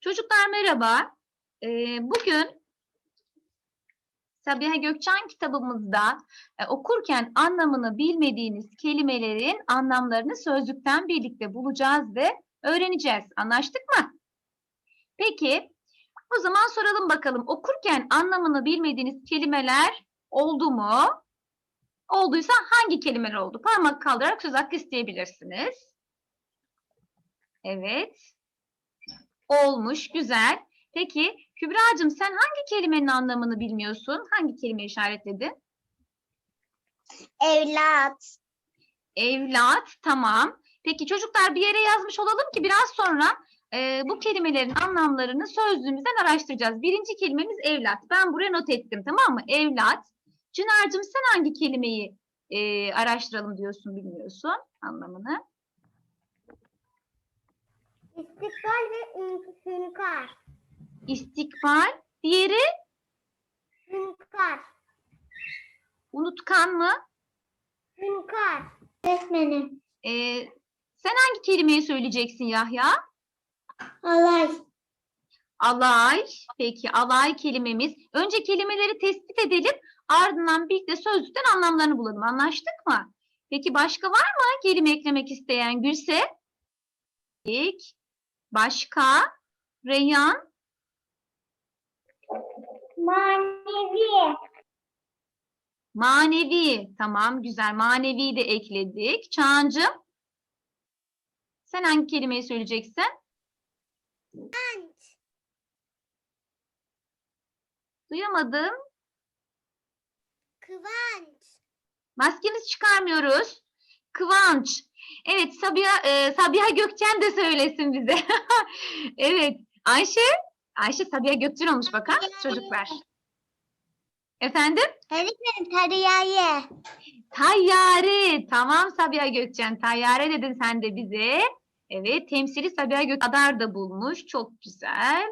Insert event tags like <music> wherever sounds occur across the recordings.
Çocuklar merhaba. Ee, bugün Sabiha Gökçen kitabımızda e, okurken anlamını bilmediğiniz kelimelerin anlamlarını sözlükten birlikte bulacağız ve öğreneceğiz. Anlaştık mı? Peki, o zaman soralım bakalım. Okurken anlamını bilmediğiniz kelimeler oldu mu? Olduysa hangi kelimeler oldu? Parmak kaldırarak söz hakkı isteyebilirsiniz. Evet. Olmuş, güzel. Peki Kübra'cığım sen hangi kelimenin anlamını bilmiyorsun? Hangi kelime işaretledin? Evlat. Evlat, tamam. Peki çocuklar bir yere yazmış olalım ki biraz sonra e, bu kelimelerin anlamlarını sözlüğümüzden araştıracağız. Birinci kelimemiz evlat. Ben buraya not ettim tamam mı? Evlat. Çınar'cığım sen hangi kelimeyi e, araştıralım diyorsun bilmiyorsun anlamını? İstikbal ve hünkâr. İstikbal. Diğeri Hünkâr. unutkan mı? Hünkâr. Öğretmenim. E, sen hangi kelimeyi söyleyeceksin Yahya? Alay. Alay. Peki alay kelimemiz. Önce kelimeleri tespit edelim. Ardından birlikte sözlükten anlamlarını bulalım. Anlaştık mı? Peki başka var mı kelime eklemek isteyen Gülse? Başka? Reyhan? Manevi. Manevi. Tamam güzel. Manevi de ekledik. Çağancığım? Sen hangi kelimeyi söyleyeceksin? Duyamadım. Kıvanç. Maskemizi çıkarmıyoruz. Kıvanç. Evet Sabiha, e, Sabiha Gökçen de söylesin bize. <laughs> evet. Ayşe. Ayşe Sabiha Gökçen olmuş bakar çocuklar? Efendim? Öğretmenim tarihaye. Tayyare. Tamam Sabiha Gökçen. Tayyare dedin sen de bize. Evet. Temsili Sabiha Gökçen Adar da bulmuş. Çok güzel.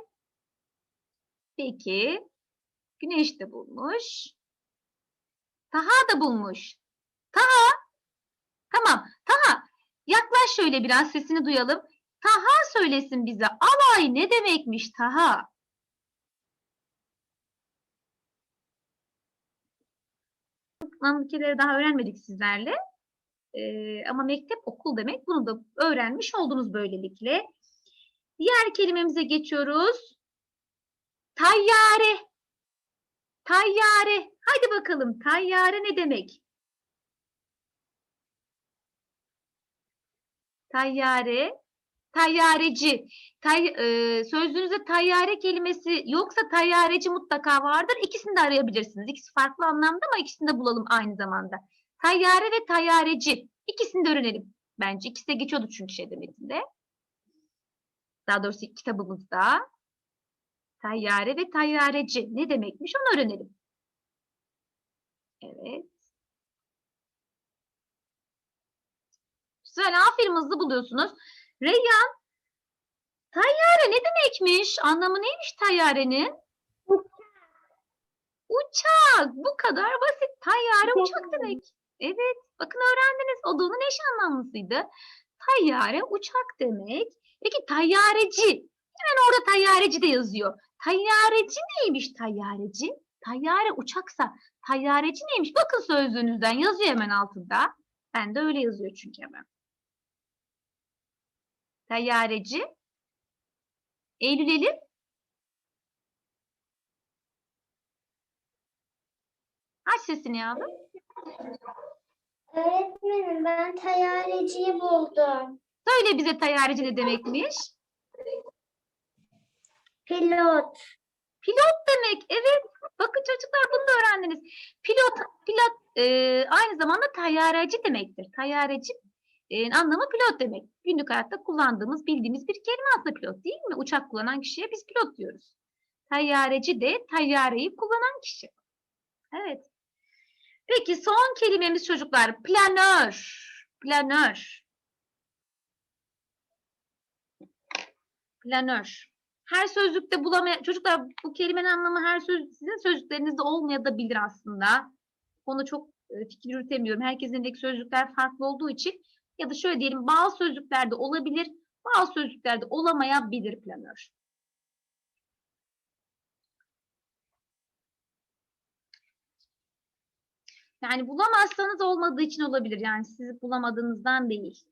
Peki. Güneş de bulmuş. Taha da bulmuş. Taha. Tamam. Taha. Yaklaş şöyle biraz sesini duyalım. Taha söylesin bize. Alay ne demekmiş Taha? Anlatıları daha öğrenmedik sizlerle. Ee, ama mektep okul demek. Bunu da öğrenmiş oldunuz böylelikle. Diğer kelimemize geçiyoruz. Tayyare. Tayyare. Hadi bakalım tayyare ne demek? Tayyare, tayyareci. Tay, e, sözlüğünüzde tayyare kelimesi yoksa tayyareci mutlaka vardır. İkisini de arayabilirsiniz. İkisi farklı anlamda ama ikisini de bulalım aynı zamanda. Tayyare ve tayyareci. İkisini de öğrenelim. Bence ikisi de geçiyordu çünkü şeyde metinde. Daha doğrusu kitabımızda. Tayyare ve tayyareci ne demekmiş onu öğrenelim. Evet. Güzel, aferin hızlı buluyorsunuz. Reyyan, tayyare ne demekmiş? Anlamı neymiş tayyarenin? Uçak. Bu kadar basit. Tayyare uçak demek. Evet, bakın öğrendiniz. O da onun eş anlamlısıydı. Tayyare uçak demek. Peki tayyareci. Hemen orada tayyareci de yazıyor. Tayyareci neymiş tayyareci? Tayyare uçaksa tayyareci neymiş? Bakın sözlüğünüzden yazıyor hemen altında. Ben de öyle yazıyor çünkü hemen. Tayyareci. Eylül Elif. Aç sesini yavrum. Öğretmenim ben tayyareciyi buldum. Söyle bize tayyareci ne demekmiş? Pilot. Pilot demek. Evet. Bakın çocuklar bunu da öğrendiniz. Pilot, pilot e, aynı zamanda tayyareci demektir. Tayyareci e, anlamı pilot demek. Günlük hayatta kullandığımız, bildiğimiz bir kelime aslında pilot değil mi? Uçak kullanan kişiye biz pilot diyoruz. Tayyareci de tayyareyi kullanan kişi. Evet. Peki son kelimemiz çocuklar. Planör. Planör. Planör. Her sözlükte bulamayan çocuklar bu kelimenin anlamı her söz sizin sözlüklerinizde olmayabilir aslında. Onu çok fikir yürütemiyorum. Herkesin elindeki sözlükler farklı olduğu için ya da şöyle diyelim bazı sözcüklerde olabilir, bazı sözcüklerde olamayabilir planör. Yani bulamazsanız olmadığı için olabilir. Yani sizi bulamadığınızdan değil.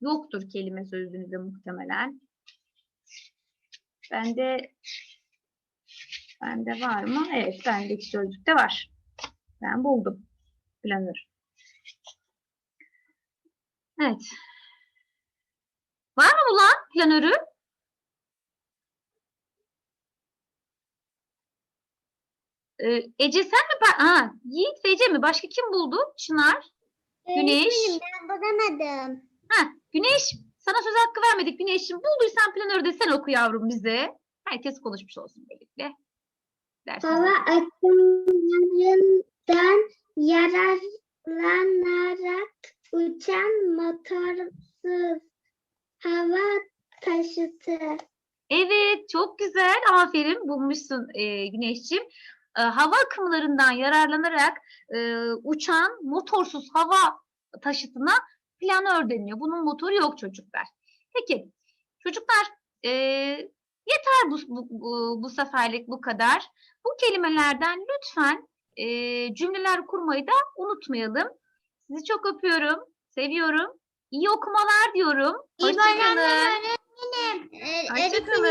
Yoktur kelime sözlüğünüzde muhtemelen. Bende bende var mı? Evet, bendeki sözlükte var. Ben buldum. Planör. Evet. Var mı bulan planörü? Ee, Ece sen mi? Ha, Yiğit ve Ece mi? Başka kim buldu? Çınar. Güneş. Öğretmenim, ben bulamadım. Ha, Güneş. Sana söz hakkı vermedik Güneş'im. Bulduysan planörü de sen oku yavrum bize. Herkes konuşmuş olsun birlikte. Dersin. Hava akımlarından yararlanarak uçan motorsuz hava taşıtı. Evet, çok güzel. Aferin, bulmuşsun e, Güneşciğim. E, hava akımlarından yararlanarak e, uçan motorsuz hava taşıtına planör deniyor. Bunun motoru yok çocuklar. Peki, çocuklar e, yeter bu, bu, bu, bu seferlik bu kadar. Bu kelimelerden lütfen e, cümleler kurmayı da unutmayalım. Sizi çok öpüyorum, seviyorum. İyi okumalar diyorum. İyi Hoşçakalın. bayramlar öğretmenim. Ee, Hoşçakalın.